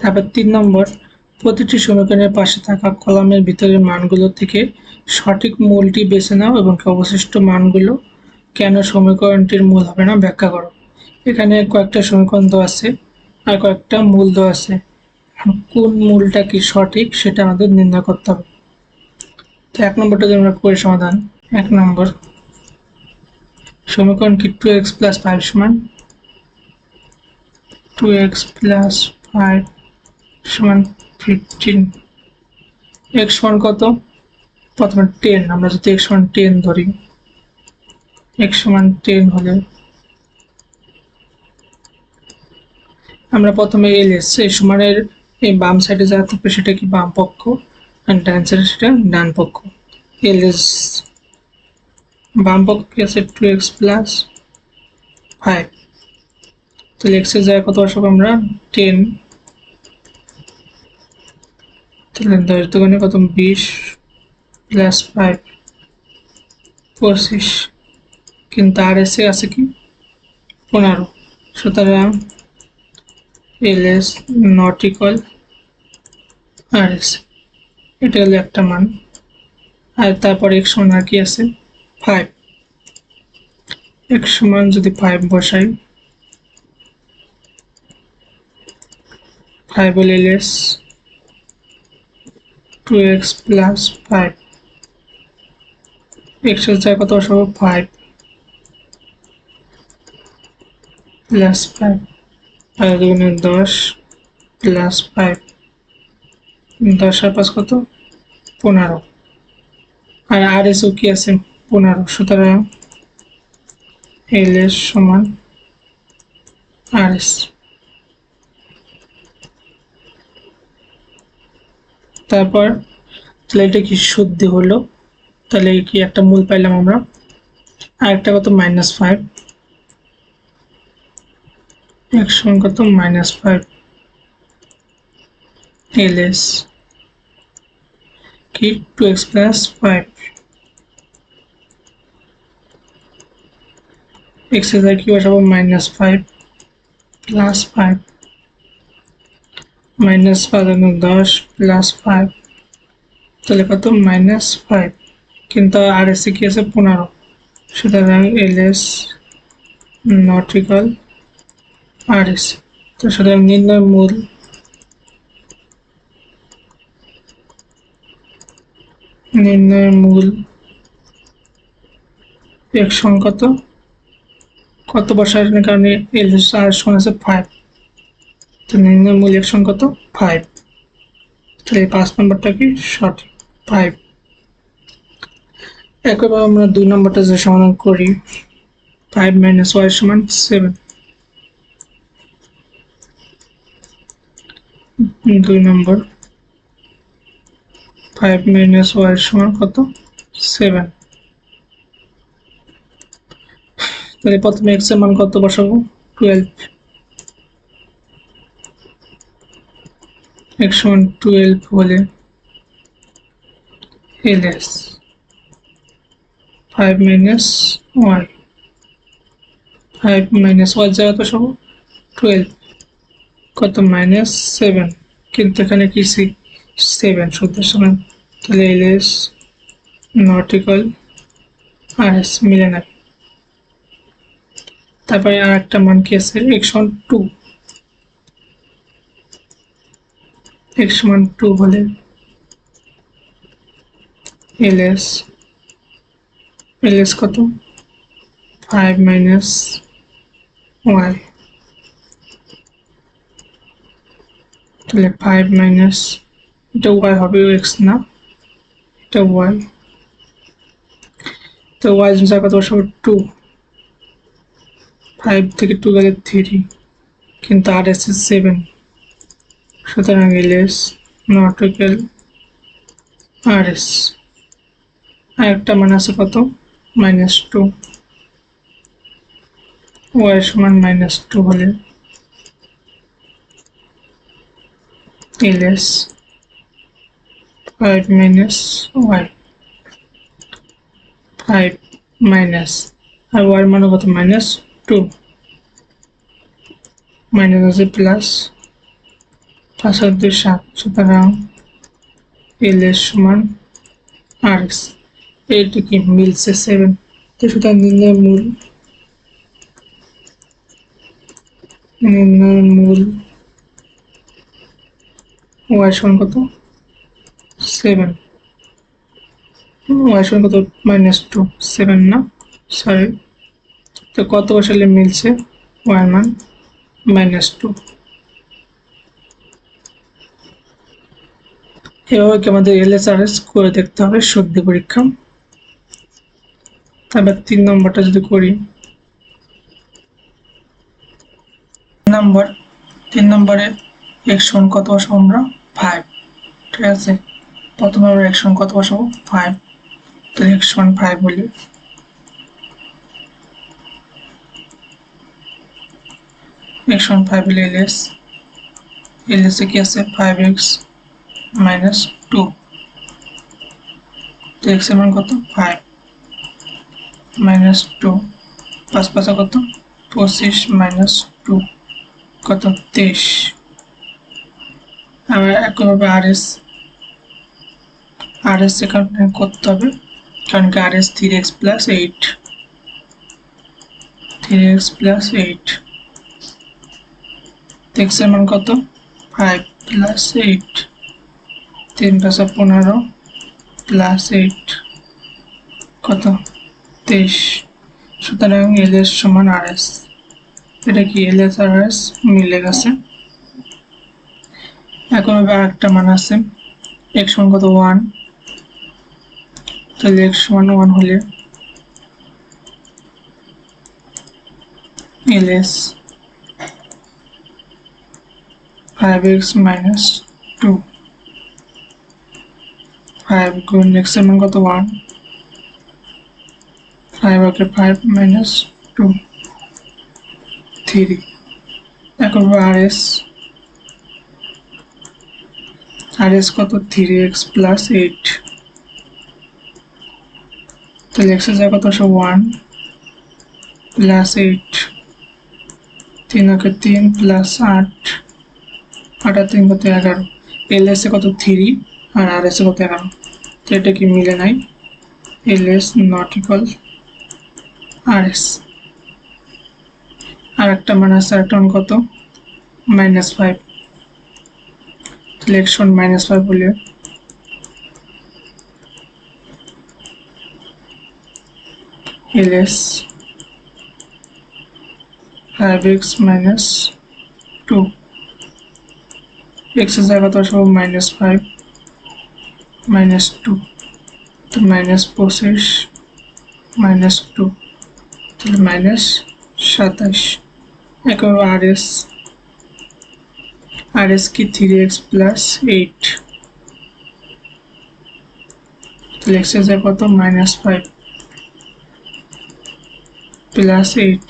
তারপর তিন নম্বর, প্রতিটি সমীকরণের পাশে থাকা কলামের ভিতরের মানগুলো থেকে সঠিক মূলটি বেছে নাও এবং অবশিষ্ট মানগুলো কেন সমীকরণটির মূল হবে না ব্যাখ্যা করো। এখানে কয়েকটা সমীকরণ দেওয়া আছে আর কয়েকটা মূল দেওয়া আছে। কোন মূলটা কি সঠিক সেটা আমাদের নির্ণয় করতে হবে। তো এক নম্বরটা আমরা করি সমাধান। এক নম্বর, সমীকরণ কি টু এক্স প্লাস ফাইভ সমান? টু এক্স প্লাস ফাইভ সমান ফিফটিন এক্স সমান কত? প্রথমে টেন আমরা যদি এক্স সমান টেন ধরি এক্স সমান টেন হলে আমরা প্রথমে এল এস এই সমানের এই বাম সাইডে যা থাকবে সেটা কি বাম পক্ষ? আর ডান সাইডে সেটা ডান পক্ষ। এল এস বাম পক্ষ কি আছে? টু এক্স প্লাস ফাইভ তাহলে এক্সের জায়গায় কত বসাবো আমরা? টেন তাহলে দশ দোকানে কত বিশ প্লাস ফাইভ পঁচিশ কিন্তু আর এসে আছে কি? পনেরো। সুতরাং L S not equal R S. এটা হলো একটা মান। আর তারপর এক সমান আর কি আছে? ফাইভ। এক সমান যদি ফাইভ বসাই, five L S two x plus five এক্সের জায়গা কত বসাবো ফাইভ প্লাস ফাইভ ফাইভ দুগুণে দশ প্লাস ফাইভ দশ আর পাঁচ কত? পনেরো। আর আর এস কি আছে? পনেরো। সুতরাং এল এস সমান আর এস। তারপর তাহলে এটা কি শুদ্ধি হলো? তাহলে কি একটা মূল পাইলাম আমরা? আর একটা কত? মাইনাস ফাইভ এক সমান কত? মাইনাস ফাইভ এল এস কি? টু এক্স প্লাস ফাইভ এক্সের কি বসাবো? Minus five plus five minus বাজানো দশ প্লাস ফাইভ তাহলে কত? মাইনাস ফাইভ কিন্তু আর এস কি আছে? পনেরো। সুতরাং L S not R S. তো সুতরাং নির্ণয় মূল। নির্ণয় মূল। এক সংকত কত বসার কারণে এল আর সমান আছে ফাইভ তো নির্ণয় মূল এক কত ফাইভ তাহলে পাঁচ নম্বরটা কি? সঠিক ফাইভ একইভাবে আমরা দুই নম্বরটা যে সমাধান করি ফাইভ মাইনাস ওয়াই সমান সেভেন দুই নম্বর ফাইভ মাইনাস ওয়াই সমান কত? সেভেন তাহলে প্রথমে এক্সের মান কত বসাবো? টুয়েলভ সমান টুয়েলভ হলে L S five minus Y five minus Y জায়গা তো সব টুয়েলভ কত মাইনাস সেভেন কিন্তু এখানে কি সি? সেভেন সমান। তাহলে L S not equal R S মিলে না তারপরে আর একটা মান কি আছে? এক্স সমান টু এক্স সমান টু হলে এল এস এল এস কত? ফাইভ মাইনাস ওয়াই তাহলে ফাইভ মাইনাস এটা ওয়াই হবে এক্স না? এটা ওয়াই তো ওয়াই জায়গা কত বসাবো টু ফাইভ থেকে টু গেলে থ্রি কিন্তু আর এস সেভেন সুতরাং L S not equal R S আর একটা মান আছে কত? Minus two. ওয়াই সমান মাইনাস টু হলে L S five minus Y. Five minus. আর ওয়াই মানে কত? Minus two. মাইনাস আছে প্লাস পাঁচ আর দুই সাত। সুতরাং এল এর সমান আর এক্স এইটা মিলছে সেভেন তো সুতরাং নির্ণয় মূল নির্ণয় মূল ওয়াই সমান কত? সেভেন ওয়াই সমান কত? মাইনাস টু সেভেন না? সরি তো কত বসালে মিলছে? ওয়াই মান মাইনাস টু এভাবে আমাদের এলএসআরএস করে দেখতে হবে? সর্দি পরীক্ষা। তারপর তিন নম্বরটা যদি করি। নম্বর, তিন নম্বরে এক্সন কত বসাবো আমরা? ফাইভ ঠিক আছে? প্রথমে আমরা এক্সন কত বসাবো? ফাইভ তো এক্সন ফাইভ বলি। এক্সন ফাইভ এলএস এলএসে কি আছে? Five X minus two. তো এক্সের মান কত? Five minus two. পাঁচ পাঁচা কত? পঁচিশ মাইনাস টু। কত? তেইশ। আবার একইভাবে আর এস আর এস এখানে করতে হবে। কারণ কি R S three X plus eight three X plus eight এক্সের মান কত? ফাইভ প্লাস এইট তিন পাঁচা পনেরো প্লাস এইট কত? তেইশ। সুতরাং এল এস সমান আর এস এটা কি এল এস আর এস মিলে গেছে। হবে আরেকটা মান আছে। এক্স সমান কত? ওয়ান তাহলে এক্স সমান ওয়ান হলে L S five X minus two five গুণ এক্সের মান কত? One five okay five minus two three এখন আর এস আর এস কত? থ্রি এক্স প্লাস এইট তাহলে এক্সের জায়গা কত? সব ওয়ান প্লাস এইট তিন ওকে তিন প্লাস আট। আট আর তিন কত এগারো। এল এ কত? থ্রি আর আর এস কত এগারো তো এটা কি মিলে নাই? L S not equal R S আর একটা আছে আরেকটা মান কত minus five one minus five বলে। L S five X minus two এক্সের জায়গা তো সব মাইনাস ফাইভ মাইনাস টু তো মাইনাস পঁচিশ মাইনাস টু তাহলে মাইনাস সাতাশ একেবারে আর এস আর এস কি থ্রি এক্স প্লাস এইট তাহলে এক্সের জায়গা কত? Minus five plus eight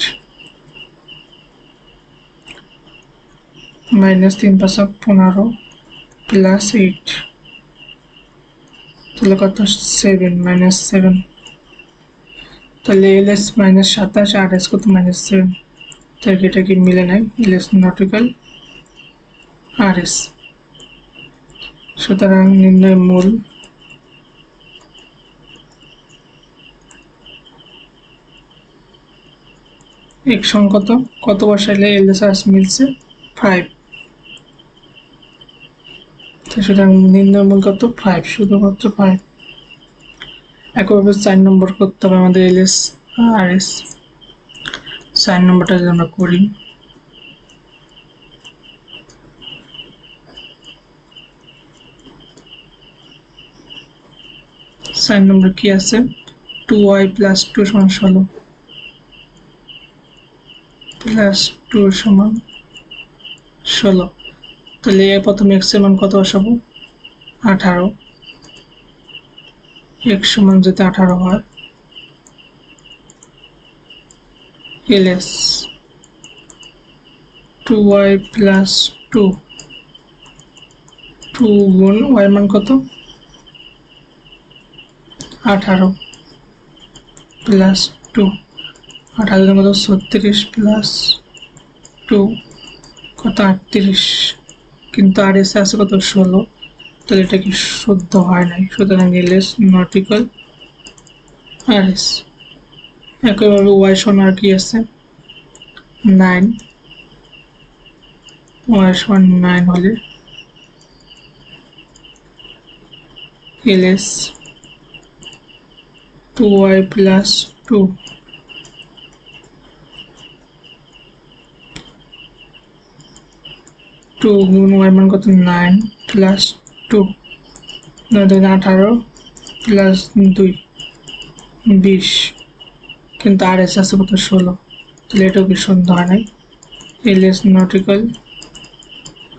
minus তিন পাঁচা পনেরো প্লাস এইট তাহলে কত? সেভেন মাইনাস সেভেন তাহলে এল এস মাইনাস সাতাশ, আর এস কত? মাইনাস সেভেন তাহলে এটা কি মিলে নাই? L S not equal R S সুতরাং নির্ণয় মূল। এক সংকত কত? বসাইলে এল এস মিলছে? ফাইভ সুতরাং নির্ণয় মূল কত? ফাইভ শুধুমাত্র ফাইভ একইভাবে চার নম্বর করতে হবে আমাদের এল এস আর এস চার নম্বরটা যদি আমরা করি। চার নম্বর কি আছে? টু ওয়াই প্লাস টু সমান ষোলো। প্লাস টু সমান ষোলো। তাহলে প্রথমে এক্সের মান কত বসাবো? আঠারো। এক্স সমান যদি আঠারো হয় LS two Y plus two two গুণ ওয়াই মান কত? আঠারো প্লাস টু আঠারো কত? ছত্রিশ প্লাস টু কত? আটত্রিশ। কিন্তু আর এস আছে কত? ষোলো। তাহলে এটা কি শুদ্ধ হয় নাই? সুতরাং L S not R S একইভাবে ওয়াই সমান কি আছে? নাইন ওয়াই সমান নাইন হলে L S two Y plus two two গুণ ওয়াই মান কত নাইন প্লাস টু আঠারো প্লাস দুই, বিশ। কিন্তু আর এস আছে কত ষোলো। তাহলে এটাও কি হয় নাই? L S not equal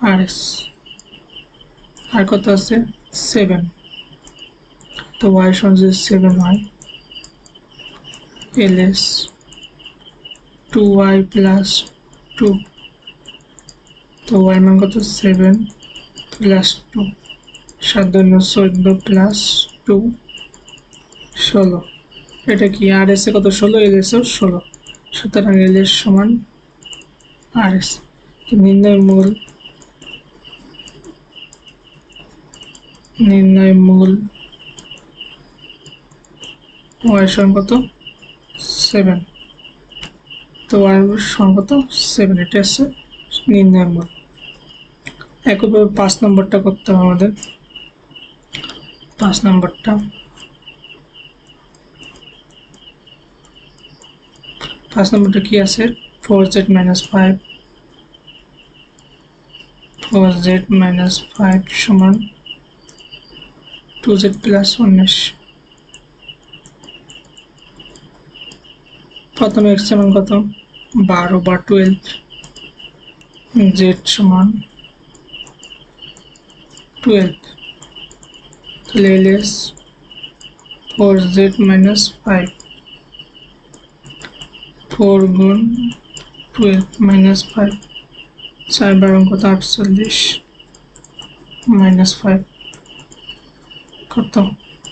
R S আর কত আছে? সেভেন তো ওয়াই যদি সেভেন হয় L S two Y plus two তো ওয়াই মান কত? সেভেন প্লাস টু সাত দুন্য চোদ্দ প্লাস টু ষোলো। এটা কি? আর এস এ কত? ষোলো এল এস ষোলো। সুতরাং এল এস সমান আর এস নির্ণয় মূল নির্ণয় মূল ওয়াই সমান কত? সেভেন তো ওয়াই সমান কত? সেভেন এটা হচ্ছে নির্ণয় মূল। একইভাবে পাঁচ নম্বরটা করতে হবে আমাদের। পাঁচ নম্বরটা। পাঁচ নম্বরটা কি আছে? Four Z minus five four Z minus five সমান টু জেড প্লাস উনিশ প্রথমে এক্স সমান কত? বারো বা টুয়েলভ জেড সমান টুয়েলভ তাহলে L S four Z minus five four গুণ টুয়েলভ মাইনাস ফাইভ চার বারো কত আটচল্লিশ মাইনাস ফাইভ কত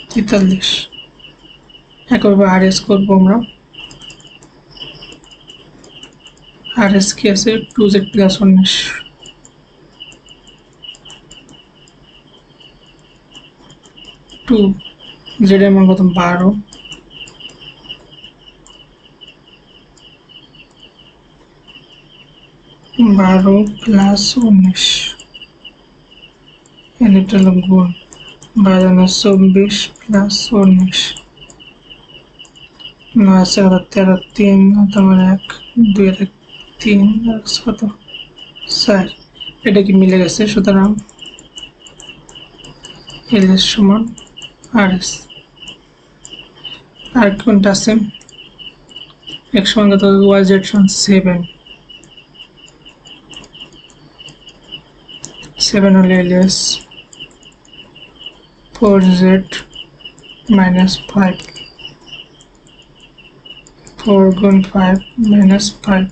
তেতাল্লিশ একইভাবে আর এস করব আমরা আর এস কি আছে টু জেড প্লাস উনিশ টু এর মান কত বারো। বারো প্লাস উনিশ। এটা হলো গুণ। বারো না চব্বিশ প্লাস উনিশ। নয় চার তেরো, তিন, তোমার এক, দুই, এক, তিন কত? চার। এটা কি মিলে গেছে? সুতরাং এল সমান আর এস আর কোনটা আছে? এক সমান কত ওয়াই জেড সমান সেভেন সেভেন হলে L S four Z minus five four গুণ ফাইভ মাইনাস ফাইভ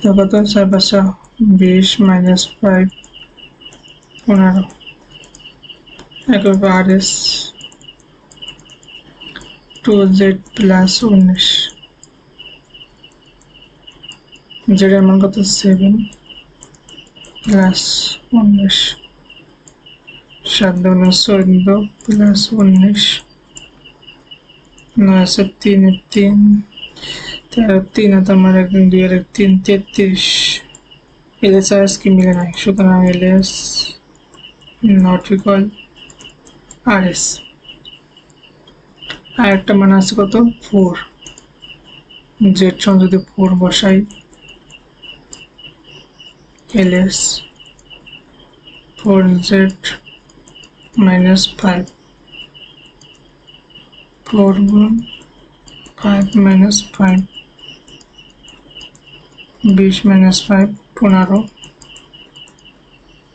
তো কত চার পাঁচশো বিশ মাইনাস ফাইভ পনেরো। একবার R S two Z plus উনিশ জেডের মান কত সেভেন প্লাস উনিশ সাত দুগুণ চোদ্দ প্লাস উনিশ নয় আছে তিন তিন তেরো তিন আর তোমার একদিন দুই আর এক তিন তেত্রিশ এলে চার্জ কি মিলে নাই সুতরাং LS not equal R S আর একটা মান আছে কত? ফোর জেড সঙ্গে যদি ফোর বসাই। L S four Z minus five. Four গুণ ফাইভ মাইনাস ফাইভ। বিশ মাইনাস ফাইভ, পনেরো।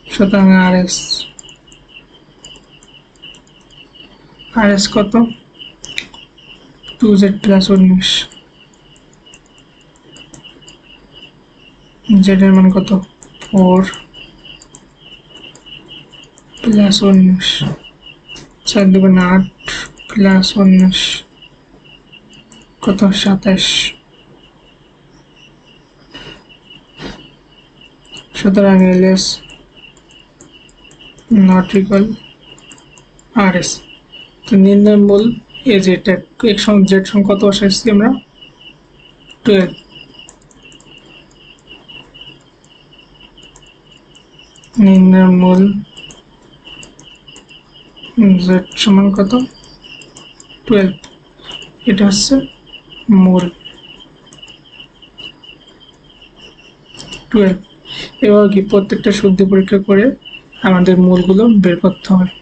সুতরাং আর এস আর এস কত? টু জেড প্লাস উনিশ। জেড এর মান কত? ফোর প্লাস উনিশ। চার দুগুণ আট প্লাস উনিশ। কত? সাতাশ। সুতরাং L S not equal R S তো নির্ণয় মূল এ যেটা এক সঙ্গে জেড সঙ্গে কত বসাইছি আমরা? টুয়েলভ নির্ণয় মূল জেড সমান কত? টুয়েলভ এটা হচ্ছে মূল। টুয়েলভ এবার কি প্রত্যেকটা শুদ্ধি পরীক্ষা করে আমাদের মূলগুলো বের করতে হবে।